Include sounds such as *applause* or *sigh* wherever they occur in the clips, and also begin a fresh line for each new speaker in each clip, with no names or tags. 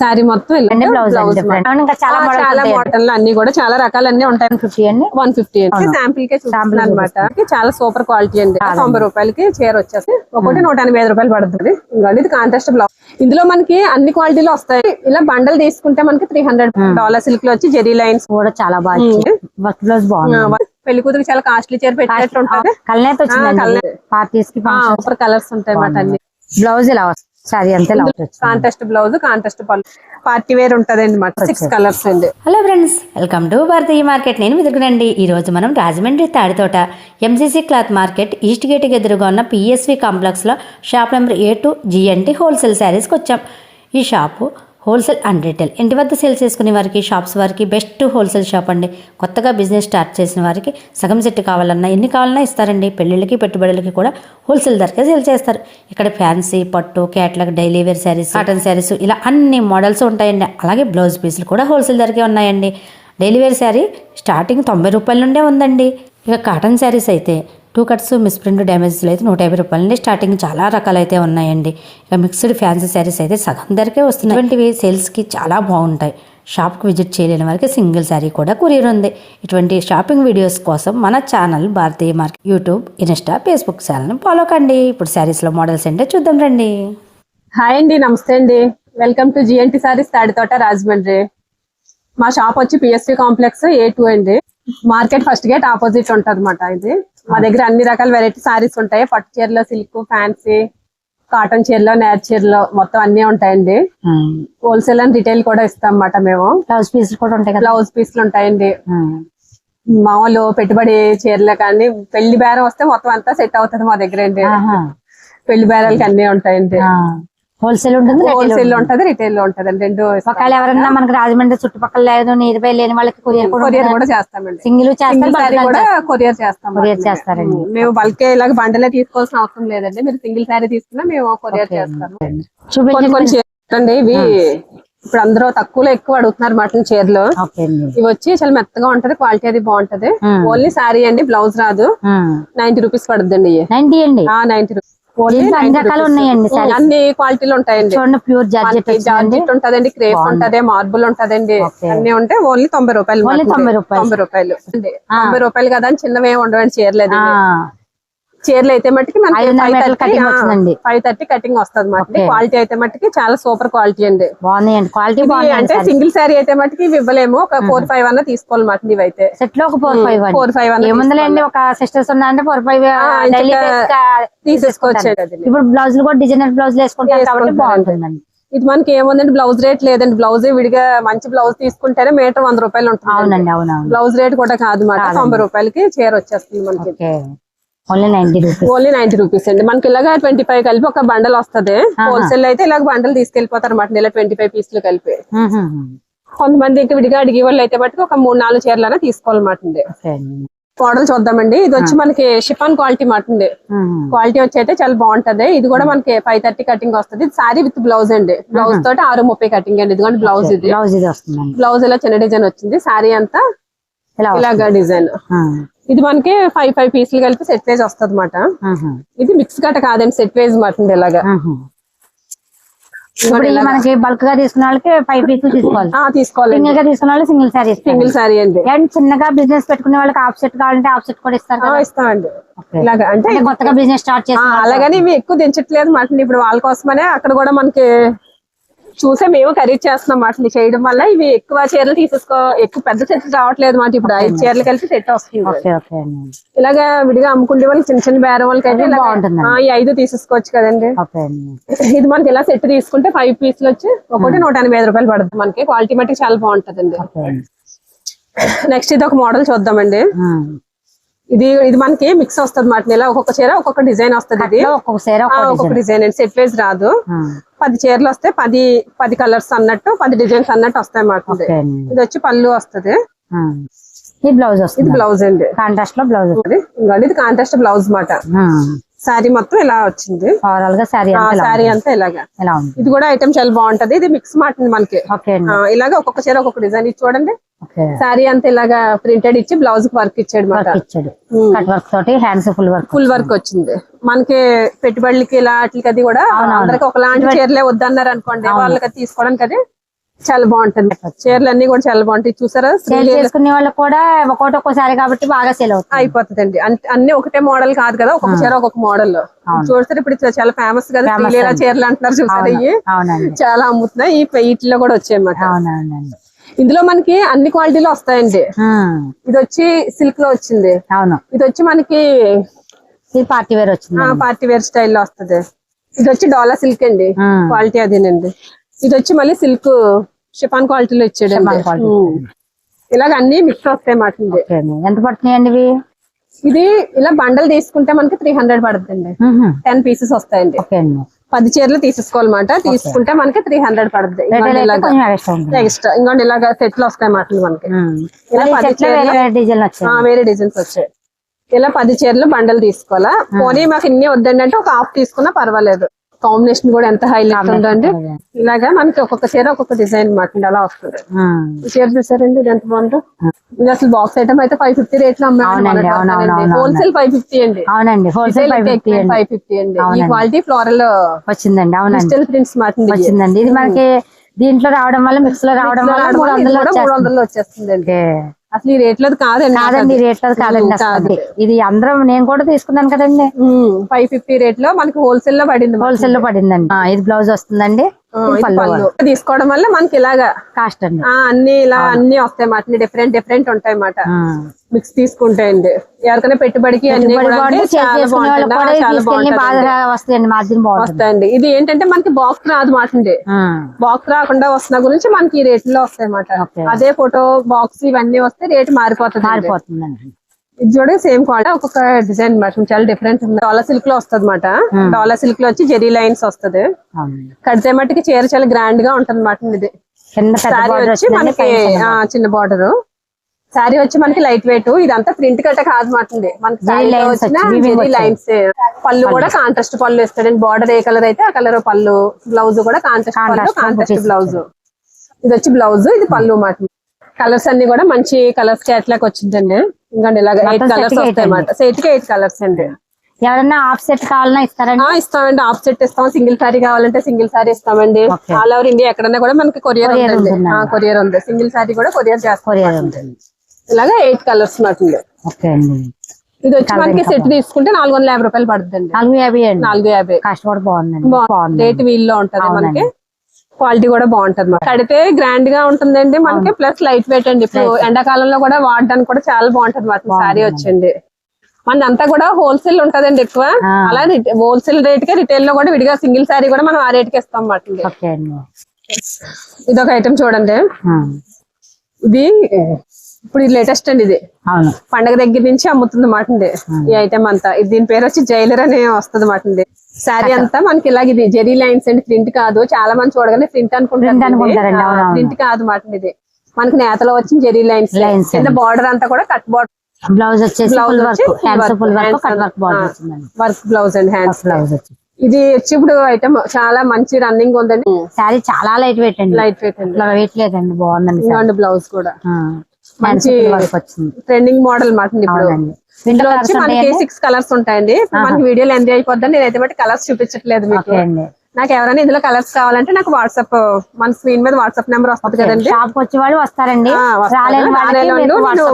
శారీ మొత్తం
చాలా
మోడల్ అన్ని కూడా చాలా రకాలన్నీ ఉంటాయి.
ఫిఫ్టీ అండి?
వన్ ఫిఫ్టీ అండి. శాంపిల్ కే చూపిస్తుంది అనమాట చాలా సూపర్ క్వాలిటీ అండి. తొంభై రూపాయలకి చీర వచ్చేసి ఒకటి నూట ఎనభై ఐదు రూపాయలు పడుతుంది. ఇంకా ఇది కాంట్రాస్ట్ బ్లౌజ్ ఇందులో మనకి అన్ని క్వాలిటీలు వస్తాయి. ఇలా బండల్ తీసుకుంటే మనకి త్రీ హండ్రెడ్ డాలర్ సిల్క్లో వచ్చి జెరీ లైన్స్
కూడా చాలా బాగా వర్క్ బ్లౌజ్ బాగుంది.
పెళ్ళి కూతురికి చాలా కాస్ట్లీ చీర పెట్టినట్టు ఉంటది.
కల్నేత. పార్టీస్కి
సూపర్ కలర్స్ ఉంటాయి అన్ని.
బ్లౌజ్ ఇలా వస్తుంది? సారీ అంతా
కాంట్రాస్ట్ బ్లౌజ్ కాంట్రాస్ట్ పళ్ళు పార్టీ వేర్ ఉంటది అనమాట సిక్స్ కలర్స్ అండి.
Hello friends welcome to Bharatiya market నేను వెతుకునండి. ఈరోజు మనం Rajahmundry Taditota MCC cloth market east గేట్కి ఎదురుగా ఉన్న పిఎస్వి కాంప్లెక్స్లో shop number A two GNT wholesale శారీస్కి వచ్చాం ఈ షాపు హోల్సేల్ అండ్ రీటైల్. ఇంటి వద్ద సేల్ చేసుకునే వారికి షాప్స్ వారికి బెస్ట్ హోల్సేల్ షాప్ అండి. కొత్తగా బిజినెస్ స్టార్ట్ చేసిన వారికి సగం సెట్ కావాలన్నా ఎన్ని కావాలన్నా ఇస్తారండి. పెళ్ళిళ్ళకి పెట్టుబడులకి కూడా హోల్సేల్ ధరకే సేల్ చేస్తారు. ఇక్కడ ఫ్యాన్సీ పట్టు catalogue daily wear sarees cotton sarees ఇలా అన్ని మోడల్స్ ఉంటాయండి. అలాగే బ్లౌజ్ పీసులు కూడా హోల్సేల్ ధరకే ఉన్నాయండి. డైలీ వేర్ శారీ స్టార్టింగ్ తొంభై రూపాయల నుండే ఉందండి. ఇక కాటన్ శారీస్ అయితే టూ కట్స్ మిస్ ప్రింట్ డ్యామేజ్లు అయితే నూట యాభై రూపాయలు స్టార్టింగ్ చాలా రకాలు అయితే ఉన్నాయండి. ఇక మిక్స్డ్ ఫ్యాన్సీ శారీస్ అయితే సగం ధరకే వస్తున్నాయి. ఇటువంటివి సేల్స్కి చాలా బాగుంటాయి. షాప్కి విజిట్ చేయలేని వారికి సింగిల్ శారీ కూడా కొరియర్ ఉంది. ఇటువంటి షాపింగ్ వీడియోస్ కోసం మన channel Bharatiya market YouTube Insta Facebook ఛానల్ని ఫాలో కండి. ఇప్పుడు శారీస్లో మోడల్స్ ఏంటో చూద్దాం రండి.
హాయ్ అండి నమస్తే అండి. Welcome to GNT sarees Taditota Rajahmundry. మా షాప్ వచ్చి పిఎస్సి కాంప్లెక్స్ ఏ టూ అండి. మార్కెట్ ఫస్ట్ గేట్ ఆపోజిట్ ఉంటుంది అనమాట ఇది. మా దగ్గర అన్ని రకాల వెరైటీ సారీస్ ఉంటాయి. పట్టు చీరలో సిల్క్ ఫ్యాన్సీ కాటన్ చీరలో నేర్ చీరలో మొత్తం అన్ని ఉంటాయండి. హోల్సేల్ అండ్ రిటైల్ కూడా ఇస్తాం అన్నమాట మేము.
బ్లౌజ్ పీసులు కూడా ఉంటాయి
బ్లౌజ్ పీస్లు ఉంటాయండి.
ఉమ్.
మామూలు పెట్టుబడి చీరలు కానీ పెళ్ళి బేరం వస్తే మొత్తం అంతా సెట్ అవుతుంది మా దగ్గర అండి. పెళ్ళి బేరాలకి అన్ని ఉంటాయండి.
ఆ. హోల్సేల్ ఉంటుంది
హోల్సేల్ ఉంటది. రిటైల్లో ఉంటది రెండు
ఒకవేళ ఎవరన్నా మనకి రాజమండ్రి చుట్టుపక్కల లేదు నియర్ బై లేని వాళ్ళకి కొరియర్
కొరియర్ కూడా చేస్తామండి.
సింగిల్
కూడా కొరియర్ చేస్తాం
కొరియర్ చేస్తారండి.
మేము. బల్కే ఇలాగ బండలే తీసుకోవాల్సిన అవసరం లేదండి. మీరు సింగిల్ సారీ తీసుకున్నా మేము కొరియర్ చేస్తాము.
చూపించండి.
ఇవి ఇప్పుడు అందరూ తక్కువలో ఎక్కువ అడుగుతున్నారు మటన్ చీరలు. ఇవి వచ్చి చాలా మెత్తగా ఉంటది క్వాలిటీ అది బాగుంటది. ఓన్లీ సారీ అండి బ్లౌజ్ రాదు. నైన్టీ రూపీస్ పడుతుందండి ఇవి.
నైన్టీ అండి?
Ninety rupees.
అన్ని రకాలు ఉన్నాయండి.
అన్ని క్వాలిటీలు ఉంటాయండి
చూడండి ప్యూర్ జార్జెట్
ఉంటదండి క్రేప్ ఉంటది మార్బుల్ ఉంటదండి. అన్ని ఉంటాయి ఓన్లీ తొంభై రూపాయలు.
తొంభై రూపాయలు.
తొంభై రూపాయలు అండి. తొంభై రూపాయలు కదా అని చిన్నవి ఏమి ఉండవండి చీరలేదు చీరలు అయితే మట్టుకి మనకి five. Thirty five thirty cutting వస్తుంది
Okay.
క్వాలిటీ అయితే మట్టుకి చాలా సూపర్ క్వాలిటీ అండి.
బాగున్నాయండి. క్వాలిటీ
అంటే సింగిల్ శారీ అయితే మట్టుకి ఇవి ఇవ్వలేము. ఒక ఫోర్ ఫైవ్ అన్న తీసుకోవాలి మాట ఇవైతే
సెట్లో ఒక ఫోర్ ఫైవ్
ఫోర్ ఫైవ్
ఏముందండి ఒక సిస్టర్స్ ఉన్నారంటే ఫోర్ ఫైవ్
తీసేసుకోవచ్చు.
ఇప్పుడు బ్లౌజులు కూడా డిజైనర్ బ్లౌజ్ వేసుకుంటారు కాబట్టి. బాగుంటుందండి.
ఇది మనకి ఏముందండి? బ్లౌజ్ రేట్ లేదండి. బ్లౌజ్ విడిగా మంచి బ్లౌజ్ తీసుకుంటేనే మీటర్ వంద రూపాయలు ఉంటుంది బ్లౌజ్ రేట్ కూడా కాదు మాట. తొంభై రూపాయలకి చీర వచ్చేస్తుంది మనకి.
Only ninety rupees
only ninety rupees అండి. మనకి ఇలాగా ట్వంటీ ఫైవ్ కలిపి ఒక బండల్ వస్తది. హోల్సేల్ అయితే ఇలాగ బండల్ తీసుకెళ్ళిపోతారు అనమాట ఇలా ట్వంటీ ఫైవ్ పీసులు కలిపి. కొంతమంది ఇంకా విడిగా అడిగే వాళ్ళు అయితే బట్టి ఒక మూడు నాలుగు చీరలైనా తీసుకోవాలన్నమాట అండి. మోడల్ చూద్దామండి. ఇది వచ్చి మనకి షిఫాన్ క్వాలిటీ మాట అండి.
మ్మ్.
క్వాలిటీ వచ్చి అయితే చాలా బాగుంటది. ఇది కూడా మనకి ఫైవ్ థర్టీ కటింగ్ వస్తుంది. సారీ విత్ బ్లౌజ్ అండి. బ్లౌజ్ తోటి ఆరు ముప్పై కటింగ్ అండి. ఇదిగోండి బ్లౌజ్ ఇది.
బ్లౌజ్ ఇది వస్తుందండి.
బ్లౌజ్ ఇలా చిన్న డిజైన్ వచ్చింది. సారీ అంతా. ఇలాగా డిజైన్. ఇది మనకి ఫైవ్ ఫైవ్ పీసులు కలిపి సెట్ వేజ్ వస్తుంది అనమాట ఇది మిక్స్ గట్ట కాదండి సెట్ వేజ్ మాట ఇలాగా.
మనకి బల్క్గా తీసుకున్న వాళ్ళకి ఫైవ్ పీసులు తీసుకోవాలి.
ఆ, తీసుకోవాలండి.
సింగిల్గా తీసుకున్న వాళ్ళు సింగిల్ సారీ
సింగిల్ సారీ అండి.
అండ్ చిన్నగా బిజినెస్ పెట్టుకునే వాళ్ళకి ఆఫ్ సెట్ కావాలంటే ఆఫ్ సెట్ కూడా ఇస్తారు
ఇస్తామండి. ఇలాగా. అంటే
కొత్తగా బిజినెస్ స్టార్ట్ చేసి
అలాగని ఇవి ఎక్కువ దించట్లేదు మాట ఇప్పుడు వాళ్ళ కోసమనే అక్కడ కూడా మనకి చూసే మేము ఖరీదు చేస్తున్నాం మాట చేయడం వల్ల ఇవి ఎక్కువ చీరలు తీసేసుకో ఎక్కువ పెద్ద సెట్ రావట్లేదు మాట ఇప్పుడు. ఐదు చీరలు కలిపి సెట్ వస్తుంది ఇలాగా విడిగా అమ్ముకునే వాళ్ళకి చిన్న చిన్న బేరం వాళ్ళకి ఈ ఐదు తీసేసుకోవచ్చు కదండి. ఇది మనకి ఇలా సెట్ తీసుకుంటే ఫైవ్ పీసులు వచ్చి ఒకటి నూట ఎనభై ఐదు రూపాయలు పడుతుంది మనకి. క్వాలిటీ మట్టి చాలా బాగుంటదండి. నెక్స్ట్ ఇది ఒక మోడల్ చూద్దామండి.
మ్మ్.
ఇది ఇది మనకి మిక్స్ వస్తుంది మాట. ఇలా ఒక్కొక్క చీర ఒక్కొక్క డిజైన్ వస్తుంది ఇది.
ఒక్కొక్క చీర ఒక్కొక్క
డిజైన్. అండి సెట్ వైజ్ రాదు. పది చీరలు వస్తే పది పది కలర్స్ అన్నట్టు పది డిజైన్స్ అన్నట్టు వస్తాయి మాట ఇది. వచ్చి పళ్ళు వస్తుంది.
ఈ బ్లౌజ్
ఇది
వస్తుంది?
బ్లౌజ్ అండి.
కాంట్రాస్ట్లో బ్లౌజ్
ఇది ఇది కాంట్రాస్ట్ బ్లౌజ్ మాట. శారీ మొత్తం ఇలా వచ్చింది.
ఓవరాల్గా శారీ
శారీ అంతా ఇలాగా. ఇది కూడా ఐటమ్ చాలా బాగుంటది. ఇది మిక్స్ మాట మనకి. ఇలాగా ఒక్కొక్క చీర ఒక్కొక్క డిజైన్ ఇచ్చి చూడండి. శారీ అంతా ఇలాగా ప్రింటెడ్ ఇచ్చి బ్లౌజ్కి వర్క్ ఇచ్చాడు మాట.
వర్క్ ఇచ్చాడు. కట్ వర్క్ తోటి hands full work
full work వచ్చింది. మనకి పెట్టుబడులకి ఇలా వాటికి అది కూడా అందరికి ఒకలాంటి చీరలే వద్దన్నారు అనుకోండి. వాళ్ళకి తీసుకోవడానికి అది చాలా బాగుంటుంది. చీరలు అన్ని కూడా చాలా బాగుంటాయి. చూసారా?
సేల్ చేసుకునే వాళ్ళకి కూడా ఒకటి ఒక్కోసారి కాబట్టి బాగా సేల్ అవుతుంది.
అయిపోతుందండి. అన్- అన్ని ఒకటే మోడల్ కాదు కదా? ఒక్కొక్క చీర ఒక్కొక్క మోడల్ చూస్తారు ఇప్పుడు చాలా ఫేమస్ కదా? శ్రీలీల చీరలు అంటున్నారు చూసారా? ఇవి చాలా అమ్ముతున్నాయి. ఈ వీటిలో కూడా వచ్చాయన్నమాట. ఇందులో మనకి అన్ని క్వాలిటీలు వస్తాయండి. ఇది వచ్చి సిల్క్లో వచ్చింది.
అవును.
ఇది వచ్చి మనకి
పార్టీ వేర్ వచ్చింది.
పార్టీ వేర్ స్టైల్లో వస్తది. ఇది వచ్చి డోలా సిల్క్ అండి. క్వాలిటీ అదేనండి. ఇది వచ్చి మళ్ళీ సిల్క్ షిఫాన్ క్వాలిటీలో ఇచ్చాడు. ఇలాగ అన్ని మిక్స్ వస్తాయి మాట
అండి. ఎంత పడుతున్నాయండి ఇవి?
ఇది ఇలా బండల్ తీసుకుంటే మనకి త్రీ హండ్రెడ్ పడుతుందండి
ఉహు,
టెన్ పీసెస్ వస్తాయండి.
ఓకే అండి.
పది చీరలు తీసేసుకోవాలన్నమాట. తీసుకుంటే మనకి త్రీ హండ్రెడ్ పడుతుంది
రిటైల్ అయితే
ఇలాగా
కొంచెం ఎక్స్ట్రా ఉంటుంది.
ఎక్స్ట్రా ఇంకోటి ఇలాగ సెట్లు వస్తాయి మాట మనకి.
ఉమ్.
ఇలా
మరి ఈ
పది
సెట్లో వేరే
చీరలు-
వేరే డిజైన్ వచ్చాయి.
ఆ, వేరే డిజైన్స్ వచ్చాయి. ఇలా పది చీరలు బండల్ తీసుకోవాలా? పోనీ మాకు ఇన్ని వద్దండి అంటే ఒక హాఫ్ తీసుకున్నా పర్వాలేదు. కాంబినేషన్ కూడా ఎంత హైలైట్ ఉందండి ఇలాగా మనకి ఒక్కొక్క చీర ఒక్కొక్క డిజైన్ మాట అలా వస్తుంది. చీర చూసారండి ఇది ఎంత బాగుందో. ఇది అసలు బాక్స్ ఐటమ్ అయితే ఫైవ్ ఫిఫ్టీ
రేట్లో
హోల్సేల్ ఫైవ్ ఫిఫ్టీ అండి.
అవునండి హోల్సేల్ ఫైవ్ ఫిఫ్టీ అండి.
ఫైవ్ ఫిఫ్టీ అండి. ఈ. క్వాలిటీ ఫ్లోరల్
వచ్చిందండి అవునండి.
ప్రింట్స్ మాట
వచ్చిందండి. ఇది మనకి దీంట్లో రావడం వల్ల మిక్స్లో రావడం వల్ల మూడు వందలు వచ్చేస్తుంది. ఓకే.
అసలు ఈ రేట్లో కాదండి
కాదండి రేట్లో కాదండి అసలు ఇది అందరం నేను కూడా తీసుకున్నాను కదండి.
ఫైవ్ ఫిఫ్టీ రేట్లో మనకి హోల్సేల్లో పడింది.
హోల్సేల్లో పడిందండి. ఇది బ్లౌజ్ వస్తుందండి.
తీసుకోవడం వల్ల మనకి ఇలాగా
కాస్ట్ అండి.
ఆ, అన్ని ఇలా అన్ని వస్తాయి మాట డిఫరెంట్ డిఫరెంట్ ఉంటాయి మాట. మిక్స్ తీసుకుంటే అండి. ఎవరికైనా పెట్టుబడికి అన్ని
వస్తాయండి
ఇది ఏంటంటే మనకి బాక్స్ రాదు మాట బాక్స్ రాకుండా వస్తున్న గురించి మనకి ఈ రేట్లో వస్తాయి అన్నమాట. అదే ఫోటో బాక్స్ ఇవన్నీ వస్తే రేట్ మారిపోతుంది ఇది చూడ సేమ్ క్వాలిటీ ఒక్కొక్క డిజైన్ మాట చాలా డిఫరెంట్ ఉంది. డాలా సిల్క్లో వస్తుంది అనమాట డాలా సిల్క్లో వచ్చి జెరీ లైన్స్ వస్తది. కడితే మట్టికి చీర చాలా గ్రాండ్గా ఉంటుంది అనమాట ఇది
చిన్న
బార్డర్ శారీ వచ్చి మనకి లైట్ వెయిట్ ఇదంతా ప్రింట్ కట్ట కాదు మాటండి. మనకి. లైన్స్. పళ్ళు కూడా కాంట్రాస్ట్ పళ్ళు ఇస్తాడండి బార్డర్ ఏ కలర్ అయితే ఆ కలర్ పళ్ళు. బ్లౌజ్ కూడా కాంట్రాస్ట్ పళ్ళు కాంట్రాస్ట్ బ్లౌజ్ ఇది వచ్చి బ్లౌజ్ ఇది పళ్ళు మాట. కలర్స్ అన్ని కూడా మంచి కలర్స్ క్యాట్లాక్ వచ్చిందండి. ఇంకా ఇలాగ ఎయిట్ కలర్స్ వస్తాయి అన్నమాట సెట్కి ఎయిట్ కలర్స్ అండి.
ఎవరన్నా ఆఫ్ సెట్ కావాలన్నా ఇస్తారండి?
ఇస్తామండి. ఆఫ్ సెట్ ఇస్తాం. సింగిల్ సారీ కావాలంటే సింగిల్ సారీ ఇస్తామండి. ఆల్ ఓవర్ ఇండియా ఎక్కడన్నా కూడా మనకి కొరియర్. కొరియర్ ఉంది. సింగిల్ సారీ కూడా కొరియర్ చేస్తాం.
కొరియర్ ఉంటుంది
ఇలాగా ఎయిట్ కలర్స్
ఓకే అండి.
ఇది వచ్చి మనకి సెట్ తీసుకుంటే నాలుగు వందల యాభై రూపాయలు పడుతుందండి
నాలుగు యాభై అండి.
నాలుగు యాభై.
బాగుందండి. బాగుంది.
రేట్ వీల్లో ఉంటది. మనకి. క్వాలిటీ కూడా బాగుంటది. కడితే గ్రాండ్గా ఉంటుందండి మనకి ప్లస్ లైట్ వెయిట్ అండి. ఇప్పుడు ఎండాకాలంలో కూడా వాడడానికి కూడా చాలా బాగుంటది మాట సారీ వచ్చింది. మన అంతా కూడా హోల్సేల్ ఉంటదండి ఎక్కువ. అలా హోల్సేల్ రేట్కి రిటైల్లో కూడా విడిగా సింగిల్ సారీ కూడా మనం ఆ రేట్కి ఇస్తాం మాట
ఓకే అండి.
ఇది ఒక ఐటమ్ చూడండి ఇది ఇప్పుడు ఇది లేటెస్ట్ అండి ఇది.
అవును.
పండగ దగ్గర నుంచి అమ్ముతుంది మాట ఈ ఐటమ్ అంతా. ఇది దీని పేరు వచ్చి జైలర్ అనే వస్తుంది మాట శారీ అంతా మనకి ఇలాగ ఇది జెరీ లైన్స్ అండి. ప్రింట్ కాదు. చాలా మంది చూడగానే ప్రింట్ అనుకుంటారు. ప్రింట్ కాదు మాట ఇది. మనకి నేతలో వచ్చిన జెరీ లైన్స్ కింద బార్డర్ అంతా కూడా కట్ బార్డర్
బ్లౌజ్ వచ్చేసి work
blouse and hands
blouse వచ్చి.
ఇది వచ్చి ఇప్పుడు ఐటమ్ చాలా మంచి రన్నింగ్ ఉందండి.
శారీ చాలా లైట్ వెయిట్ అండి.
లైట్ వెయిట్ అండి
వెయిట్ లేదండి. బాగుందండి
బ్లౌజ్ కూడా. మంచి- ట్రెండింగ్ మోడల్ మాట ఇప్పుడు. ఇందులో వచ్చి మనకి సిక్స్ కలర్స్ ఉంటాయండి. మనకి వీడియోలో ఎంజాయ్ అయిపోద్దని నేనైతే బట్టి కలర్స్ చూపించట్లేదు మీకు. నాకు ఎవరైనా ఇందులో కలర్స్ కావాలంటే నాకు వాట్సాప్ మన స్క్రీన్ మీద వాట్సాప్ నెంబర్ వస్తుంది కదండి.
షాప్ వచ్చే వాళ్ళు వస్తారండి.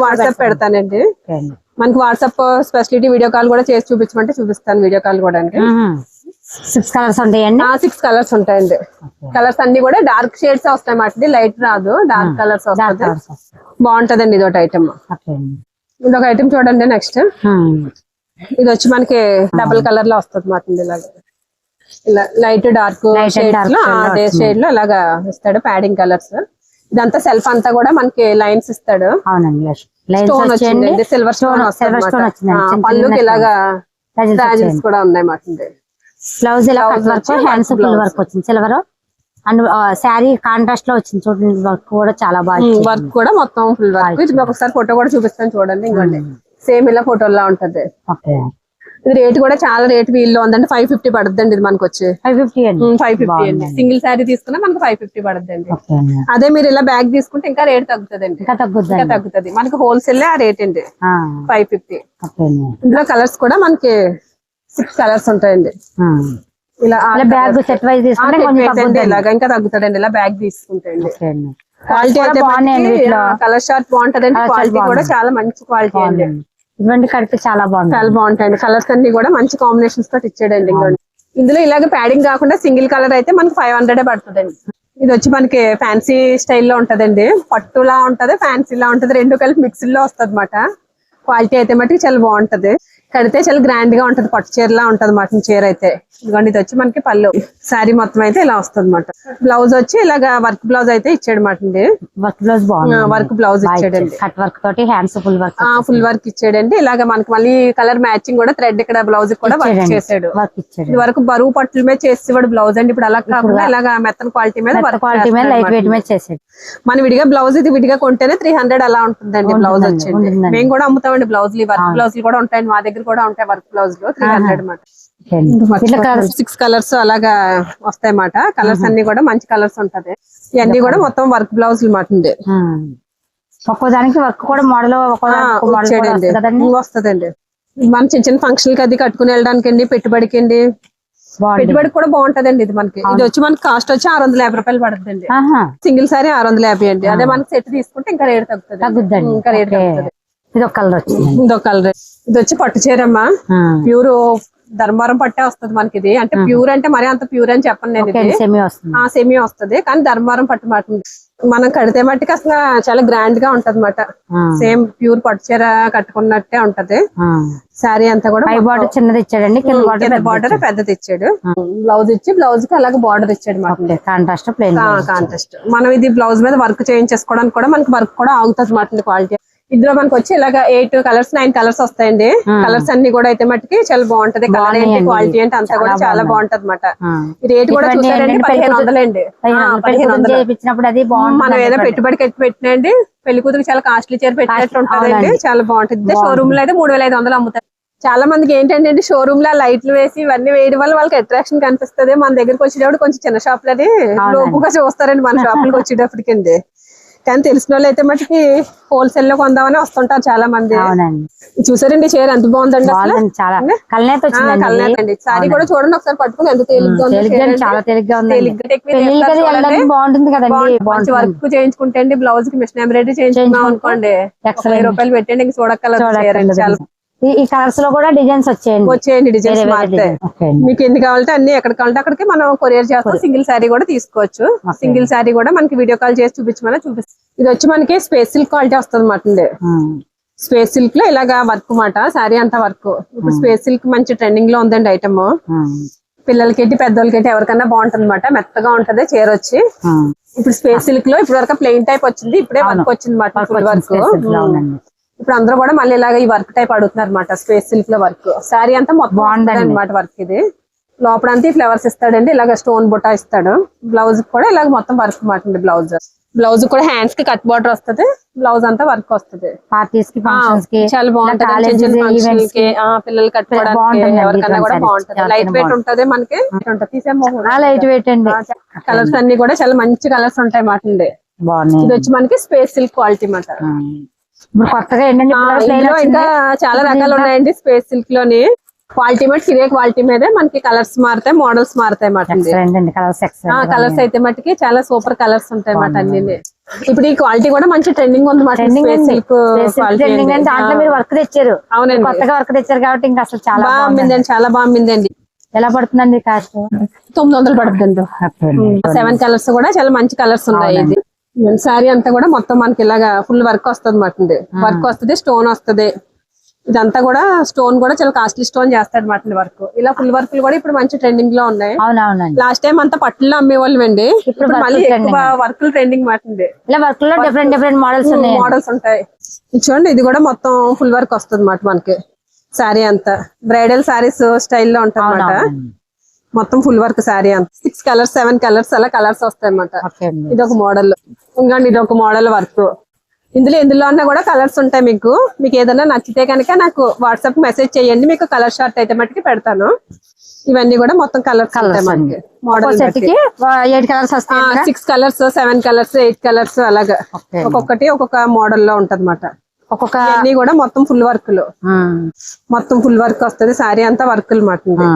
వాట్సాప్ పెడతానండి. మనకి వాట్సాప్ స్పెషలిటీ వీడియో కాల్ కూడా చేసి చూపించమంటే చూపిస్తాను వీడియో కాల్ కూడా అండి.
సిక్స్ కలర్స్ ఉంటాయండి?
సిక్స్ కలర్స్ ఉంటాయండి. కలర్స్ అన్ని కూడా డార్క్ షేడ్స్ వస్తాయి మాట లైట్ రాదు. డార్క్ కలర్స్ వస్తుంది.
వస్తాయి.
బాగుంటదండి ఇది ఒకటి ఐటమ్
ఓకే అండి.
ఇది ఒక ఐటమ్ చూడండి నెక్స్ట్. ఇది వచ్చి మనకి డబుల్ కలర్లో వస్తుంది మాట ఇలాగ ఇలా లైట్ డార్క్
dark
లో అదే షేడ్లో ఇలాగా ఇస్తాడు ప్యాడింగ్ కలర్స్ ఇదంతా సెల్ఫ్ అంతా కూడా మనకి లైన్స్ ఇస్తాడు. స్టోన్ సిల్వర్ స్టోన్
చిన్న
పళ్ళుకి ఇలాగా. కూడా ఉన్నాయి మాట
బ్లౌజ్ ఇలా cut work hands full. Work వచ్చింది. సిల్వర్? అండ్ శారీ కాంట్రాస్ట్లో వచ్చింది చూడండి వర్క్ కూడా చాలా బాగా.
వర్క్ కూడా మొత్తం ఫుల్ వర్క్ ఇది ఒకసారి ఫోటో కూడా చూపిస్తాను చూడండి ఇంకోండి సేమ్ ఇలా ఫోటోలా ఉంటది. ఇది రేట్ కూడా చాలా రేట్ వీల్లో ఉందండి. ఫైవ్ ఫిఫ్టీ పడుతుందండి ఇది మనకు వచ్చి
ఫైవ్ ఫిఫ్టీ అండి
ఫైవ్ ఫిఫ్టీ అండి. సింగిల్ శారీ తీసుకున్నా మనకు ఫైవ్ ఫిఫ్టీ పడుతుందండి
అండి.
అదే మీరు ఇలా బ్యాగ్ తీసుకుంటే ఇంకా రేట్
తగ్గుద్ది
ఇంకా తగ్గుతుంది. మనకి హోల్సేల్ ఆ రేట్ అండి. ఫైవ్ ఫిఫ్టీ
అండి.
ఇందులో కలర్స్ కూడా మనకి సిక్స్ కలర్స్ ఉంటాయండి. ఇలా
బ్యాగ్ సెట్ వైజ్ తీసుకుంటే కొంచెం
ఇలాగా ఇంకా తగ్గుతాడండి ఇలా బ్యాగ్ తీసుకుంటే
ఓకే అండి.
క్వాలిటీ అయితే కలర్ షార్ట్ బాగుంటదండి క్వాలిటీ కూడా. చాలా మంచి క్వాలిటీ అండి.
ఇటువంటి కడితే చాలా బాగుంది.
చాలా బాగుంటాయండి. కలర్స్ అన్ని కూడా మంచి కాంబినేషన్స్ తోటి ఇచ్చాడండి. ఇందులో ఇలాగ ప్యాడింగ్ కాకుండా సింగిల్ కలర్ అయితే మనకి ఫైవ్ హండ్రెడ్ పడుతుందండి. ఇది వచ్చి మనకి ఫ్యాన్సీ స్టైల్లో ఉంటదండి. పట్టులా ఉంటది ఫ్యాన్సీ లా ఉంటది. రెండు కలిపి మిక్స్డ్లో వస్తుంది అనమాట క్వాలిటీ అయితే మటుకు చాలా బాగుంటది. కడితే చాలా గ్రాండ్గా ఉంటది. పట్టు చీరలా ఉంటది మటన్ చీర అయితే. ఇదిగోండి ఇది వచ్చి మనకి పళ్ళు. శారీ మొత్తం అయితే ఇలా వస్తుంది అనమాట బ్లౌజ్ వచ్చి ఇలాగ వర్క్ బ్లౌజ్ అయితే ఇచ్చాడు మాట అండి
వర్క్ బ్లౌజ్ బాగుంది.
వర్క్ బ్లౌజ్ ఇచ్చాడండి.
కట్ వర్క్ తోటి hands full work
full work ఇచ్చాడండి. ఇలాగ మనకి మళ్ళీ కలర్ మ్యాచింగ్ కూడా థ్రెడ్ ఇక్కడ బ్లౌజ్ కూడా వర్క్
ఇచ్చాడు.
ఇది వరకు బరువు పట్టుల మీద చేసేవాడు బ్లౌజ్ అండి. ఇప్పుడు అలా కాకుండా ఇలాగా మెత్తన క్వాలిటీ మీద వర్క్
క్వాలిటీ మీద లైట్ వెయిట్ మీద చేసాడు.
మన విడిగా బ్లౌజ్ ఇది విడిగా కొంటేనే త్రీ హండ్రెడ్ అలా ఉంటుందండి బ్లౌజ్ వచ్చేది. మేము కూడా అమ్ముతామండి బ్లౌజ్ వర్క్ బ్లౌజ్ కూడా ఉంటాయండి మా దగ్గర కూడా ఉంటాయి వర్క్ బ్లౌజ్లో త్రీ హండ్రెడ్ సిక్స్ కలర్స్ అలాగా వస్తాయి అన్నమాట కలర్స్ అన్ని కూడా మంచి కలర్స్ ఉంటది. ఇవన్నీ కూడా మొత్తం వర్క్ బ్లౌజ్ అనమాట అండి
ఒక్కో దానికి వర్క్ కూడా మోడల్
వస్తదండి. మన చిన్న చిన్న ఫంక్షన్కి అది కట్టుకుని వెళ్ళడానికి అండి పెట్టుబడికి అండి పెట్టుబడి కూడా బాగుంటదండి ఇది మనకి. ఇది వచ్చి మనకి కాస్ట్ వచ్చి ఆరు వందల యాభై రూపాయలు పడుతుందండి.
ఆహా.
సింగిల్ సారీ ఆరు వందల యాభై అండి. అదే మనకి సెట్ తీసుకుంటే ఇంకా రేట్ తగ్గుతుంది. ఇంకా రేట్. తగ్గుతుంది.
ఇది ఒక కలర్ వచ్చింది.
ఇదొక కలర్. ఇది వచ్చి పట్టు చీరమ్మా. ప్యూర్ ధర్మవరం పట్టే వస్తుంది మనకి ఇది అంటే ప్యూర్ అంటే మరి అంత ప్యూర్ అని చెప్పను నేను ఇది.
సెమీ వస్తుంది.
ఆ సెమీ వస్తది. కానీ ధర్మవరం పట్టు మాట మనం కడితే మట్టికి అసలు చాలా గ్రాండ్గా ఉంటది మాట
ఆ.
సేమ్ ప్యూర్ పట్టు చీర కట్టుకున్నట్టే ఉంటది. శారీ అంతా కూడా
బార్డర్ చిన్నది ఇచ్చాడండి కింద బార్డర్
పెద్దది ఇచ్చాడు. బ్లౌజ్ ఇచ్చి బ్లౌజ్కి అలాగే బార్డర్ ఇచ్చాడు మాట.
కాంట్రాస్ట్ ప్లేన్
కాంటెస్ట్ మనం ఇది బ్లౌజ్ మీద వర్క్ చేయించేసుకోవడానికి కూడా మనకి వర్క్ కూడా ఆగుతుంది మాట క్వాలిటీ ఇందులో మనకి వచ్చి ఇలాగ ఎయిట్ కలర్స్ నైన్ కలర్స్ వస్తాయండి. కలర్స్ అన్ని కూడా అయితే మట్టుకి చాలా బాగుంటది. కలర్ ఏంటి. క్వాలిటీ ఏంటి అంతా కూడా చాలా బాగుంటది అనమాట రేట్ కూడా చూసారండి పదిహేను వందలండి. పదిహేను వందలు మనం ఏదైనా పెట్టుబడికి పెట్టినండి పెళ్ళి కూతురికి చాలా కాస్ట్లీ చీర పెట్టినట్టు ఉంటదండి. చాలా బాగుంటుంది. షోరూమ్లో అయితే మూడు వేల ఐదు వందలు అమ్ముతారు. చాలా మందికి ఏంటంటే షోరూమ్లో లైట్లు వేసి ఇవన్నీ వేయడం వల్ల వాళ్ళకి అట్రాక్షన్ కనిపిస్తది. మన దగ్గరికి వచ్చేటప్పుడు కొంచెం చిన్న షాప్ లని లోపుగా చూస్తారండి మన షాపులకు వచ్చేటప్పటికండి కానీ తెలిసిన వాళ్ళు అయితే మటుకి హోల్సేల్లో కొందామని వస్తుంటారు చాలా మంది.
అవునండి.
చూసారండి చీర ఎంత బాగుందండి
చాలా. కలనేత
సారీ కూడా చూడండి ఒకసారి పట్టుకుని ఎంత తేలిగ్గా
చాలా బాగుంటుంది కదండి.
మంచి వర్క్ చేయించుకుంటే అండి బ్లౌజ్కి మిషన్ ఎంబ్రాయిడరీ చేయించుకున్నాం అనుకోండి. రూపాయలు పెట్టండి ఇంక చూడక్కల. చాలా.
ఈ- కలర్స్లో కూడా డిజైన్స్ వచ్చేయండి.
వచ్చేయండి డిజైన్స్ మారుతాయి. మీకు ఎన్ని కావాలంటే అన్ని ఎక్కడ కావాలంటే అక్కడికి మనం కొరియర్ చేస్తాం సింగిల్ శారీ కూడా తీసుకోవచ్చు. సింగిల్ శారీ కూడా మనకి వీడియో కాల్ చేసి చూపించమని చూపిస్తాం ఇది వచ్చి మనకి స్పేస్ సిల్క్ క్వాలిటీ వస్తుంది అన్నమాట. స్పేస్ సిల్క్లో ఇలాగా వర్క్ మాట శారీ అంతా వర్క్ ఇప్పుడు స్పేస్ సిల్క్ మంచి ట్రెండింగ్లో ఉందండి ఐటమ్. పిల్లలకి పెద్దోళ్ళకి ఎవరికైనా బాగుంటుంది అనమాట మెత్తగా ఉంటది చీర వచ్చి. ఇప్పుడు స్పేస్ సిల్క్లో ఇప్పుడు వరకు ప్లెయిన్ టైప్ వచ్చింది ఇప్పుడే వర్క్ వచ్చింది వర్క్. ఇప్పుడు అందరూ కూడా మళ్ళీ ఇలాగ ఈ వర్క్ టైప్ అడుగుతున్నారు అనమాట స్పేస్ సిల్క్లో వర్క్. శారీ అంతా మొత్తం
బాగుందండి.
అనమాట వర్క్ ఇది. లోపల అంతా ఫ్లవర్స్ ఇస్తాడండి ఇలాగ స్టోన్ బుట్ట ఇస్తాడు. బ్లౌజ్ కూడా ఇలాగ మొత్తం వర్క్ మాట అండి బ్లౌజ్. బ్లౌజ్ కూడా హ్యాండ్స్కి కట్ బార్డర్ వస్తది బ్లౌజ్ అంతా వర్క్ వస్తుంది.
పార్టీస్కి
చాలా బాగుంటది. పిల్లలు కట్టుకోవడానికి
బాగుంటుందండి
ఎవరికైనా కూడా బాగుంటది. లైట్ వెయిట్ ఉంటది మనకి.
లైట్ వెయిట్ అండి.
కలర్స్ అన్ని కూడా చాలా మంచి కలర్స్ ఉంటాయి మాట ఇది వచ్చి మనకి స్పేస్ సిల్క్ క్వాలిటీ మాట.
ఇప్పుడు కొత్తగా ఏంటంటే
ఇంకా. చాలా రకాలు ఉన్నాయండి స్పేస్ సిల్క్లోని. క్వాలిటీ మట్టి ఇదే క్వాలిటీ మీదే మనకి కలర్స్ మారుతాయి మోడల్స్ మారుతాయి మాట
కలర్స్
అయితే మట్టికి చాలా సూపర్ కలర్స్ ఉంటాయి మాట అన్ని ఇప్పుడు ఈ క్వాలిటీ కూడా మంచి ట్రెండింగ్ ఉంది
దాంట్లో మీరు వర్క్ తెచ్చారు.
అవునండి.
కొత్తగా వర్క్ తెచ్చారు కాబట్టి ఇంకా అసలు చాలా
బాగా
బాగుంది.
అమ్మిందండి చాలా బాగా అమ్మిందండి
ఎలా పడుతుందండి కాస్ట్
తొమ్మిది వందలు పడుతుందండి. సెవెన్ కలర్స్ కూడా చాలా మంచి కలర్స్ ఉన్నాయి. ఇది సారీ అంతా కూడా మొత్తం మనకి ఇలాగా ఫుల్ వర్క్ వస్తుంది మాట వర్క్ వస్తుంది స్టోన్ వస్తుంది. ఇదంతా కూడా స్టోన్ కూడా చాలా కాస్ట్లీ స్టోన్ చేస్తాడు మాట వర్క్ ఇలా ఫుల్ వర్క్ కూడా ఇప్పుడు మంచి ట్రెండింగ్లో ఉన్నాయి. లాస్ట్ టైం అంతా పట్టులో అమ్మేవాళ్ళం అండి. ఇప్పుడు మళ్ళీ. ఎక్కువ వర్క్ ట్రెండింగ్ మాట
ఇలా వర్క్లో డిఫరెంట్ డిఫరెంట్ మోడల్స్
మోడల్స్ ఉంటాయి. చూడండి ఇది కూడా మొత్తం ఫుల్ వర్క్ వస్తుంది మాట మనకి. సారీ అంతా. బ్రైడల్ సారీస్ స్టైల్లో ఉంటుంది అన్నమాట మొత్తం ఫుల్ వర్క్ సారీ అంతా. సిక్స్ కలర్స్ సెవెన్ కలర్స్ అలా కలర్స్ వస్తాయి అన్నమాట
అండి.
ఇది ఒక మోడల్. ఇంకండి ఇది ఒక మోడల్ వర్క్. ఇందులో ఎందులో అన్నా కూడా కలర్స్ ఉంటాయి మీకు. మీకు ఏదైనా నచ్చితే కనుక నాకు వాట్సాప్ మెసేజ్ చేయండి. మీకు కలర్ షార్ట్ అయితే మట్టుకి పెడతాను. ఇవన్నీ కూడా మొత్తం కలర్స్ ఉంటాయి మనకి model? Six colours seven colours eight colours అలాగా. ఒక్కొక్కటి ఒక్కొక్క మోడల్లో ఉంటది అనమాట
ఒక్కొక్క
అన్ని కూడా మొత్తం ఫుల్
వర్క్లో.
మొత్తం ఫుల్ వర్క్ వస్తది. సారీ అంతా వర్క్ మాట
ఆ.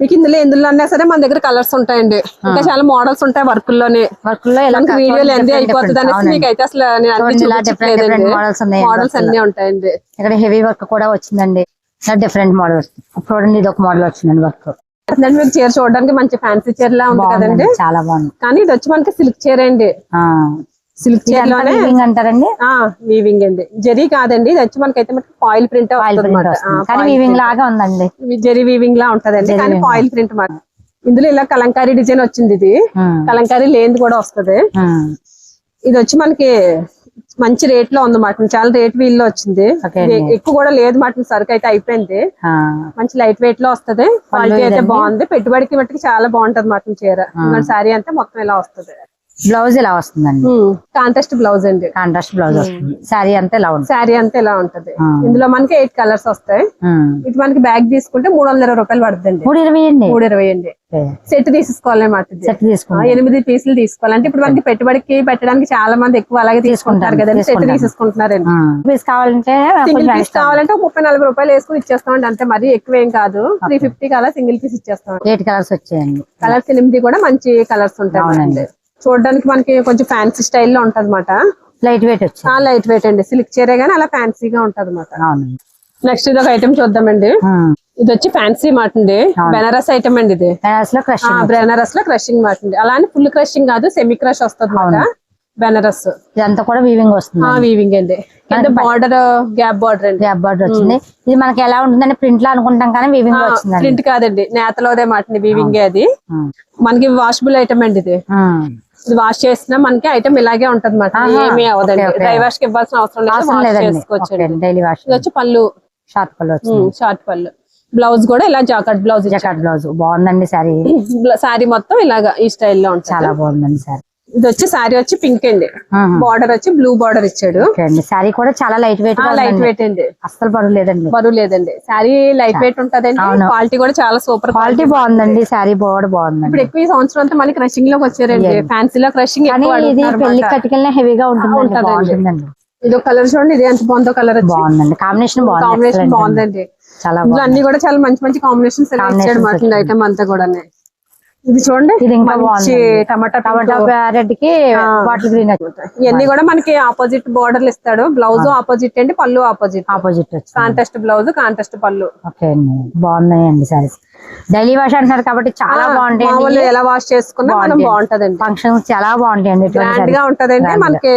మీకు ఇందులో ఎందులో అన్నా సరే మన దగ్గర కలర్స్ ఉంటాయండి. ఇంకా చాలా మోడల్స్ ఉంటాయి
వర్క్లోనే వర్క్లో
మనకి వీడియోలు ఎందు అయిపోతుంది అనేసి. మీకు అయితే అసలు నేను
ఉన్నాయి.
మోడల్స్ అన్ని ఉంటాయండి.
ఇక్కడ హెవీ వర్క్ కూడా వచ్చిందండి. డిఫరెంట్ మోడల్స్ చూడండి ఇది ఒక మోడల్ వచ్చిందండి వర్క్
మీకు చీర చూడడానికి మంచి ఫ్యాన్సీ చీర లా ఉంది కదండి.
చాలా బాగుంది.
కానీ ఇది వచ్చి మనకి సిల్క్ చీర అండి. సిల్క్
అంటారండి?
వీవింగ్ అండి. జరీ కాదండి. ఇది వచ్చి మనకైతే మనకి ఫాయిల్ ప్రింట్
కానీ వీవింగ్ లాగా ఉందండి.
జరీ వీవింగ్ లా ఉంటదండి. కానీ. ఫాయిల్ ప్రింట్ మాట. ఇందులో ఇలా కలంకారీ డిజైన్ వచ్చింది ఇది. కలంకారీ లేనిది కూడా వస్తది. ఇది వచ్చి మనకి మంచి రేట్లో ఉంది మాట చాలా రేట్ వీల్లో వచ్చింది. ఎక్కువ కూడా లేదు మాట సరుకు అయితే అయిపోయింది. మంచి లైట్ వెయిట్లో వస్తది. క్వాలిటీ అయితే? బాగుంది. పెట్టుబడికి మట్టుకు చాలా బాగుంటది మాట చీర. సారీ అంతా మొత్తం ఇలా వస్తది.
బ్లౌజ్ ఇలా వస్తుందండి.
కాంటెస్ట్ బ్లౌజ్ అండి.
కాంట్రాస్ట్ బ్లౌజ్ వస్తుంది. శారీ అంతా ఇలా ఉంటుంది.
శారీ అంతా ఇలా ఉంటది. ఇందులో మనకి ఎయిట్ కలర్స్ వస్తాయి. ఇది మనకి బ్యాగ్ తీసుకుంటే మూడు వందల ఇరవై రూపాయలు పడుతుంది
మూడు ఇరవై అండి.
మూడు ఇరవై అండి. సెట్ తీసుకోవాలన్నమాట ఇది.
సెట్ తీసుకుంటాం
ఎనిమిది పీసులు తీసుకోవాలంటే ఇప్పుడు మనకి పెట్టుబడికి పెట్టడానికి చాలా మంది ఎక్కువ అలాగే తీసుకుంటారు కదండి. సెట్
తీసుకుంటారు.
తీసేసుకుంటున్నారండి.
పీస్ కావాలంటే
సింగిల్ పీస్ కావాలంటే ముప్పై నలభై రూపాయలు వేసుకుని ఇచ్చేస్తామండి. అంటే మరీ ఎక్కువ ఏం కాదు త్రీ ఫిఫ్టీ కలా సింగిల్ పీస్ ఇచ్చేస్తాం
ఎయిట్ కలర్స్ వచ్చాయండి.
కలర్స్ ఎనిమిది కూడా మంచి కలర్స్ ఉంటాయి. చూడడానికి మనకి కొంచెం ఫ్యాన్సీ స్టైల్లో ఉంటది అనమాట
లైట్ వెయిట్
లైట్ వెయిట్ అండి. సిల్క్ చీరే గానీ అలా ఫ్యాన్సీగా ఉంటది అనమాట నెక్స్ట్ ఇది ఒక ఐటమ్ చూద్దామండి. ఇది వచ్చి ఫ్యాన్సీ మాట అండి బెనారస్ ఐటమ్ అండి ఇది.
బెనారస్లో క్రష్
బెనారస్లో క్రషింగ్ మాట అండి అలానే ఫుల్ క్రషింగ్ కాదు సెమీ క్రష్ వస్తుంది అనమాట బెనారస్
ఇదంతా కూడా వీవింగ్ వస్తుంది.
వీవింగ్ అండి. బార్డర్ గ్యాప్ బార్డర్ అండి.
గ్యాప్ బార్డర్ వచ్చింది. ఇది మనకి ఎలా ఉంటుందండి ప్రింట్లో అనుకుంటాం కానీ వీవింగ్
ప్రింట్ కాదండి. నేతలోదే మాట వీవింగ్ అది. మనకి వాషబుల్ ఐటమ్ అండి. ఇది. వాష్ చేసినా మనకి ఐటమ్ ఇలాగే ఉంటది మాట. ఏమీ అవదండి. డ్రై వాష్కి ఇవ్వాల్సిన అవసరం లేదు. చేసుకోవచ్చు
డైలీ వాష్
వచ్చి పళ్ళు.
షార్ట్ వచ్చింది
షార్ట్ పళ్ళు. బ్లౌజ్ కూడా ఇలా జాకెట్ బ్లౌజ్
జకాట్ బ్లౌజ్ బాగుందండి సారీ
సారీ *laughs* మొత్తం ఇలాగా ఈ స్టైల్లో ఉంటుంది.
చాలా బాగుందండి సారీ
ఇది వచ్చి సారీ వచ్చి పింక్ అండి. బార్డర్ వచ్చి బ్లూ బార్డర్ ఇచ్చాడు.
సారీ కూడా చాలా లైట్ వెయిట్
లైట్ వెయిట్ అండి.
అస్సలు పరువు లేదండి
బరువు లేదండి. సారీ లైట్ వెయిట్ ఉంటదండి. క్వాలిటీ కూడా చాలా సూపర్
క్వాలిటీ బాగుందండి. సారీ బోర్డు బాగుందండి.
ఇప్పుడు ఎక్కువ ఈ సంవత్సరం అంతా మళ్ళీ క్రషింగ్లోకి వచ్చారండి. ఫ్యాన్సీలో క్రషింగ్
కానీ
ఎక్కువ
ఇది
పెళ్ళి.
కట్టుకెళ్ళిన హెవీగా. బాగుంటుందండి.
ఇది కలర్ చూడండి. ఇది ఎంత బాగుందో కలర్
బాగుందండి. కాంబినేషన్ బాగుంది.
కాంబినేషన్. బాగుందండి.
చాలా బాగుంది
అన్ని కూడా చాలా మంచి మంచి కాంబినేషన్స్ ఇచ్చాడు మాట ఐటమ్ అంతా కూడా ఇది చూడండి.
ఇది ఇంకా
మంచి. టమాటా
టమాటా బాటిల్ గ్రీన్
ఇవన్నీ కూడా మనకి ఆపోజిట్ బోర్డర్లు ఇస్తాడు. బ్లౌజ్ ఆపోజిట్ అండి పళ్ళు opposite?
Opposite
contest blouse contest పళ్ళు.
ఓకే అండి. బాగున్నాయండి సారీస్. డైలీ వాష్ అంటున్నారు కాబట్టి చాలా
మామూలు
బాగుంటాయండి.
ఎలా వాష్ చేసుకున్నా మనం
బాగుంటాయి.
బాగుంటదండి.
ఫంక్షన్ చాలా బాగుంటాయండి గ్రాండ్గా.
ఉంటదండి. మనకి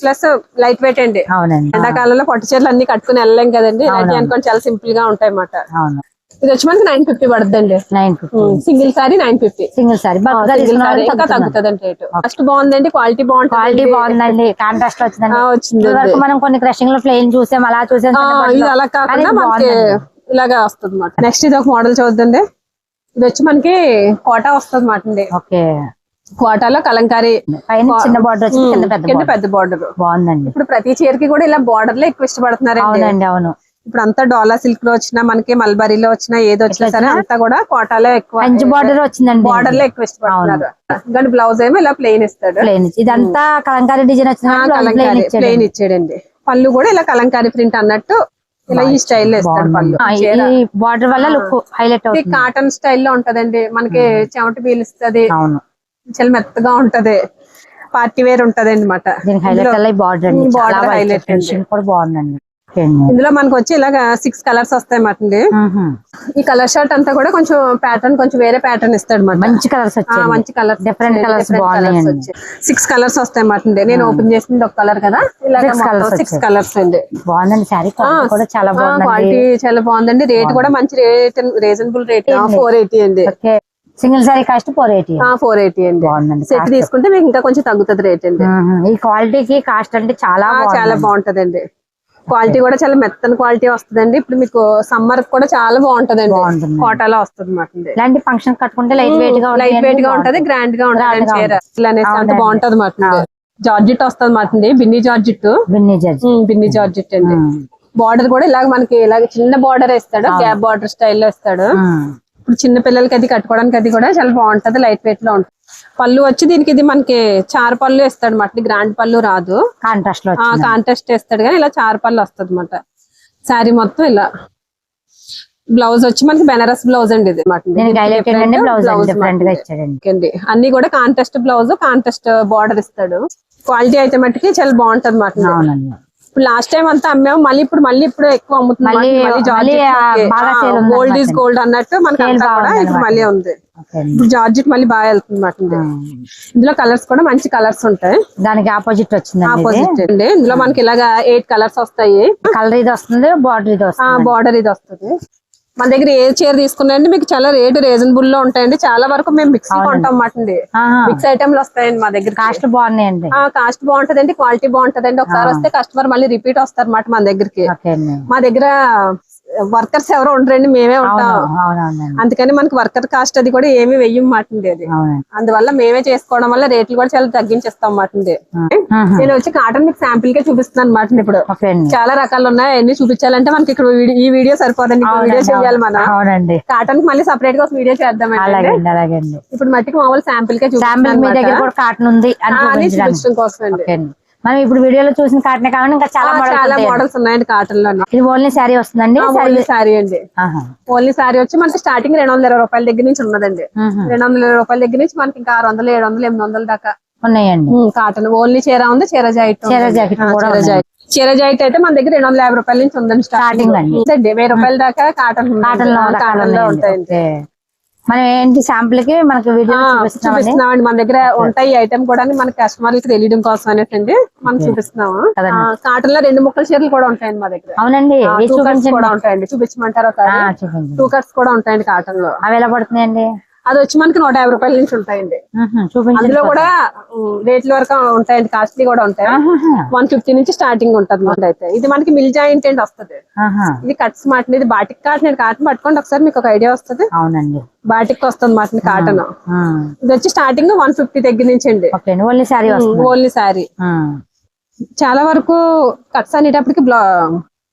ప్లస్ లైట్ వెయిట్ అండి.
అవునండి.
ఎండాకాలంలో పట్టు చీరలు అన్ని కట్టుకుని వెళ్ళలేం కదండి. అనుకోని చాలా సింపుల్గా ఉంటాయి అన్నమాట
అవును.
ఇది వచ్చి మనకి నైన్ ఫిఫ్టీ పడుతుందండి
nine fifty.
Single sari nine fifty.
Single sari బాగా
సింగిల్
తీసుకున్న
సారీ
వాళ్ళకి
ఇంకా
తగ్గుతుంది.
తగ్గుతుంది రేటు. ఫస్ట్ బాగుందండి క్వాలిటీ బాగుంటుంది.
క్వాలిటీ బాగుందండి కాంట్రాస్ట్ వచ్చిందండి.
వచ్చింది
మనం కొన్ని క్రషింగ్లో ప్లెయిన్ చూసాం అలా చూసాం
ఇది. అలా కాకుండా మనకి. ఇలాగా వస్తుంది అనమాట నెక్స్ట్ ఇది ఒక మోడల్ చూద్దండి. ఇది వచ్చి మనకి కోటా వస్తుంది అనమాట అండి
ఓకే.
కోటాలో కలంకారీ
పైన చిన్న బార్డర్ కింద పెద్ద
బార్డర్
బాగుందండి.
ఇప్పుడు ప్రతి చీరకి కూడా ఇలా బార్డర్లో ఎక్కువ ఇష్టపడుతున్నారండి.
అవునండి అవును.
ఇప్పుడు అంతా డోలా సిల్క్లో వచ్చినా మనకి మల్బరీలో వచ్చినా ఏది వచ్చినా సరే? అంతా కూడా కోటాలో ఎక్కువ
బార్డర్ వచ్చిందండి.
బార్డర్లో ఎక్కువ ఇష్టపడుతున్నారు. కానీ బ్లౌజ్ ఏమో ఇలా ప్లెయిన్ ఇస్తాడు.
ఇదంతా కలంకారీ డిజైన్ వచ్చింది ప్లెయిన్
కలంకారీ
ఇచ్చాడు
ప్లెయిన్ ఇచ్చాడండి. పళ్ళు కూడా ఇలా కలంకారీ ప్రింట్ అన్నట్టు ఇలా ఈ స్టైల్లో ఇస్తాడు పళ్ళు.
బార్డర్ వల్ల లుక్ హైలైట్ అవుతుంది.
కాటన్ స్టైల్లో ఉంటదండి. మనకి చెమట పీలుస్తుంది. చాలా మెత్తగా ఉంటది. పార్టీ వేర్ ఉంటది అనమాట
హైలైట్ బార్డర్ కూడా బాగుందండి.
ఇందులో మనకు వచ్చి ఇలాగా సిక్స్ కలర్స్ వస్తాయి అండి. ఈ కలర్ షర్ట్ అంతా కూడా కొంచెం ప్యాటర్న్ కొంచెం వేరే ప్యాటర్న్ ఇస్తాడు
మంచి కలర్స్
మంచి కలర్స్
Different colours బాగున్నాయండి.
సిక్స్ కలర్స్ వస్తాయి అండి. నేను ఓపెన్ చేసింది ఒక కలర్ కదా.
colours
six. కలర్స్ అండి.
బాగుందండి. శారీ కూడా చాలా
క్వాలిటీ చాలా బాగుందండి. రేట్ కూడా మంచి rate reasonable rate four eighty అండి.
Single sari cost four eighty
four eighty అండి.
బాగుందండి.
సెట్ తీసుకుంటే మీకు ఇంకా కొంచెం తగ్గుతుంది రేట్ అండి.
ఈ క్వాలిటీకి కాస్ట్ అంటే చాలా
చాలా బాగుంటదండి. క్వాలిటీ కూడా చాలా మెత్తని క్వాలిటీ వస్తుందండి. ఇప్పుడు మీకు సమ్మర్ కూడా చాలా బాగుంటదండి.
బాగుంటుంది.
కోటాలో వస్తుంది మాట
ఇలాంటి ఫంక్షన్ కట్టుకుంటే లైట్ వెయిట్గా
లైట్ వెయిట్గా ఉంటది. గ్రాండ్గా ఉంటది చీర అనేసి అంత. బాగుంటది మాట జార్జిట్ వస్తుంది మాట Binny georgette.
Binny
um, Binny georgette అండి. బార్డర్ కూడా ఇలాగ మనకి ఇలాగ చిన్న బార్డర్ ఇస్తాడు గ్యాప్ బార్డర్ స్టైల్లో ఇస్తాడు ఇప్పుడు చిన్న పిల్లలకి అది కట్టుకోవడానికి అది కూడా చాలా బాగుంటది. లైట్ వెయిట్లో ఉంటుంది. పళ్ళు వచ్చి దీనికి ఇది మనకి చారు పళ్ళు ఇస్తాడు మాట గ్రాండ్ పళ్ళు రాదు.
కాంట్రాస్ట్లో.
కాంటెస్ట్ ఇస్తాడు కానీ ఇలా చారు పళ్ళు వస్తుంది అనమాట శారీ మొత్తం ఇలా. బ్లౌజ్ వచ్చి మనకి బెనారస్ బ్లౌజ్ అండి ఇది. ఓకేండి అన్ని కూడా కాంటెస్ట్ బ్లౌజ్ కాంటెస్ట్ బార్డర్ ఇస్తాడు. క్వాలిటీ అయితే మట్టుకి చాలా బాగుంటది మాట ఇప్పుడు లాస్ట్ టైం అంతా అమ్మాము. మళ్ళీ ఇప్పుడు మళ్ళీ ఇప్పుడు ఎక్కువ
ఉంది
గోల్డ్. ఈజ్ గోల్డ్ అన్నట్టు మనకి ఇప్పుడు మళ్ళీ ఉంది. ఇప్పుడు జార్జెట్ మళ్ళీ బాగా వెళ్తుంది మాట ఇందులో కలర్స్ కూడా మంచి కలర్స్ ఉంటాయి.
దానికి ఆపోజిట్ వచ్చిందండి ఇది.
ఆపోజిట్ అండి. ఇందులో మనకి ఇలాగా ఎయిట్ కలర్స్ వస్తాయి.
కలర్ ఇది వస్తుంది బార్డర్ ఇది వస్తుంది
బార్డర్ ఇది వస్తుంది. మన దగ్గర ఏ చీర తీసుకున్నాయండి మీకు చాలా రేట్ రీజనబుల్లో ఉంటాయండి. చాలా వరకు మేము మిక్స్ కొంటాం మాట మిక్స్ ఐటమ్లు వస్తాయండి మా దగ్గర
కాస్ట్ బాగున్నాయండి.
కాస్ట్ బాగుంటదండి క్వాలిటీ బాగుంటదండి. ఒకసారి వస్తే కస్టమర్ మళ్ళీ రిపీట్ వస్తారు అన్నమాట మన దగ్గరికి.
అండి.
మా దగ్గర వర్కర్స్ ఎవరు ఉండరండి మేమే ఉంటాం. అందుకని మనకి వర్కర్ కాస్ట్ అది కూడా ఏమి వెయ్యం మాటండి అది. అందువల్ల మేమే చేసుకోవడం వల్ల రేట్లు కూడా చాలా తగ్గించేస్తాం మాటండి. నేను వచ్చి కాటన్ మీకు శాంపిల్ కే చూపిస్తున్నాను అనమాట ఇప్పుడు. చాలా రకాలు ఉన్నాయి అన్ని చూపించాలంటే మనకి ఇక్కడ ఈ వీడియో సరిపోదండి వీడియో చేయాలి మనం. కాటన్కి మళ్ళీ సపరేట్గా ఒక వీడియో
అండి.
ఇప్పుడు మట్టికి మామూలు శాంపిల్ అన్నమాట.
కూడా కాటన్ ఉంది
చూపించడం కోసం అండి.
మనం ఇప్పుడు వీడియోలో చూసిన కాటన్ కావాలి ఇంకా చాలా మోడల్స్
చాలా. మోడల్స్ ఉన్నాయండి కాటన్లో
ఇది ఓన్లీ శారీ వస్తుందండి
ఓన్లీ సారీ అండి. ఓన్లీ సారీ వచ్చి మనకి స్టార్టింగ్ రెండు వందల ఇరవై రూపాయల దగ్గర నుంచి ఉన్నదండి. రెండు వందల ఇరవై రూపాయల దగ్గర నుంచి మనకి ఇంకా ఆరు వందలు ఏడు వందలు ఎనిమిది వందల దాకా
ఉన్నాయండి
కాటన్ ఓన్లీ చీర ఉంది చీర జాకెట్
చీర జాకెట్ కూడా.
జాకెట్ చీర జాకెట్ అయితే మన దగ్గర రెండు వందల యాభై రూపాయల నుంచి ఉందండి
Starting అండి.
వెయ్యి రూపాయల దాకా కాటన్ కాటన్లో
కాటన్లో.
ఉంటాయండి.
మనం ఏంటి శాంపుల్కి మనకి వీడియో చూపిస్తున్నామండి
చూపిస్తున్నామండి. మన దగ్గర ఉంటాయి ఐటమ్ కూడా మన కస్టమర్లకి తెలియడం కోసం అనేసి అండి మనం చూపిస్తున్నాము.
కదండి.
కాటన్లో రెండు ముక్కల చీరలు కూడా ఉంటాయండి మా దగ్గర.
అవునండి.
కూడా ఉంటాయండి. చూపించమంటారా టూ కట్స్ కూడా ఉంటాయండి కాటన్లో
అవి ఎలా పడుతున్నాయండి?
అది వచ్చి మనకి నూట యాభై రూపాయల నుంచి ఉంటాయండి. అందులో కూడా రేట్ల వరకు ఉంటాయండి. కాస్ట్లీ కూడా ఉంటాయి. వన్ ఫిఫ్టీ నుంచి స్టార్టింగ్ ఉంటుంది మనకి అయితే. ఇది మనకి మిల్ జాయింట్ అండి వస్తుంది. ఇది కట్స్ మాట ఇది బాటిక్ కాటన్ అండి. కాటన్ పట్టుకోండి. ఒకసారి మీకు ఒక ఐడియా వస్తుంది.
అవునండి.
బాటిక్ వస్తుంది మాట కాటన్. ఇది వచ్చి స్టార్టింగ్ వన్ ఫిఫ్టీ దగ్గర నుంచి అండి.
ఓన్లీ శారీ వస్తుంది.
ఓన్లీ శారీ.
ఆ.
చాలా వరకు కట్స్ అనేటప్పటికి బ్లౌ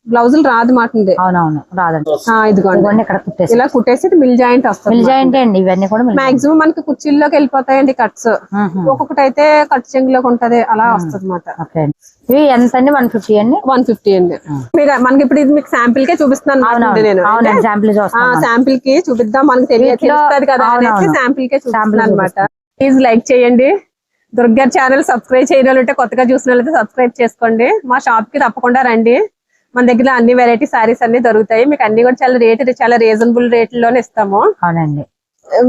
బ్లౌజులు రాదు మాట
అవునవును రాదండి.
ఇదిగోండి.
ఇక్కడ కుట్టేసి.
ఇలా కుట్టేసి మిల్ జాయింట్ వస్తుంది
మిల్ జాయింట్ అండి. ఇవన్నీ కూడా
మాక్సిమం మనకి కుర్చీల్లోకి వెళ్ళిపోతాయండి కట్స్. ఒక్కొక్కటి అయితే కట్ చెంగులోకి ఉంటది అలా వస్తుంది
అండి. ఇవి ఎంత అండి? వన్ ఫిఫ్టీ అండి?
వన్ ఫిఫ్టీ అండి. మీకు మనకి ఇప్పుడు ఇది మీకు శాంపిల్ కే చూపిస్తున్నాను నేను.
శాంపిల్
శాంపిల్కి చూపిద్దాం. మనకి తెలియ
వీటిలో-
తెలుస్తుంది కదా అనేసి. శాంపిల్ కే చూపిస్తున్నాను అనమాట ప్లీజ్ లైక్ చేయండి. దుర్గార్ ఛానల్ సబ్స్క్రైబ్ ఉంటే కొత్తగా చూసిన వాళ్ళైతే సబ్స్క్రైబ్ చేసుకోండి. మా షాప్కి తప్పకుండా రండి. మన దగ్గర అన్ని వెరైటీ సారీస్ అన్ని దొరుకుతాయి. మీకు అన్ని కూడా చాలా రేట్ చాలా రీజనబుల్ రేట్లోనే ఇస్తాము.
అవునండి.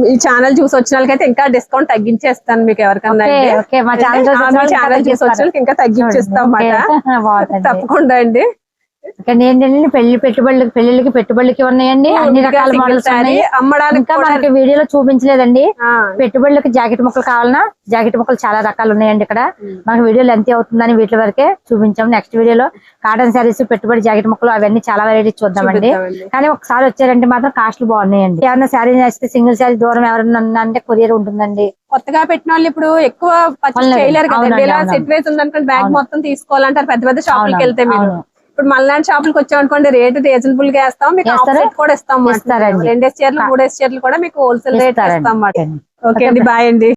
ఈ ఛానల్ చూసి వచ్చిన వాళ్ళకైతే ఇంకా డిస్కౌంట్ తగ్గించేస్తాను మీకు ఎవరికన్నా
ఛానల్ చూసి వచ్చిన వాళ్ళకి
ఇంకా తగ్గించేస్తాం అన్నమాట. *laughs* తప్పకుండా అండి.
ఏంటంటే పెళ్ళి పెట్టుబడులకి పెళ్ళిళ్ళకి పెట్టుబడులకి ఉన్నాయండి. అన్ని రకాల మోడల్స్ ఉన్నాయి.
అమ్మడానికి
మనకి వీడియోలో చూపించలేదండి. పెట్టుబడులకి జాకెట్ ముక్కలు కావాలన్నా జాకెట్ ముక్కలు చాలా రకాలు ఉన్నాయండి ఇక్కడ. మనకి వీడియోలు ఎంత అవుతుందని వీటి వరకే చూపించాం నెక్స్ట్ వీడియోలో కాటన్ శారీస్ పెట్టుబడి జాకెట్ ముక్కలు అవన్నీ చాలా వెరైటీస్ చూద్దామండి. కానీ ఒకసారి వచ్చారంటే మాత్రం కాస్ట్లు బాగున్నాయండి. ఏమైనా శారీ నచ్చితే సింగిల్ శారీ దూరం ఎవరైనా ఉన్నా అంటే కొరియర్ ఉంటుందండి.
కొత్తగా పెట్టిన వాళ్ళు ఇప్పుడు ఎక్కువ. చేయలేరు కదండి. ఇలా
అవునండి.
సెట్ వేసి ఉందనుకోండి బ్యాగ్ మొత్తం తీసుకోవాలంటారు. పెద్ద పెద్ద షాపులకి వెళ్తే మీరు. ఇప్పుడు మళ్ళీ షాపులకి వచ్చామనుకోండి రేట్ రీజనబుల్గా వేస్తాం మీకు? ఆఫర్ కూడా ఇస్తాం. రెండేసి చీరలు మూడేసి చీరలు కూడా మీకు హోల్సేల్ రేట్. ఇస్తాం. ఓకే అండి బాయ్ అండి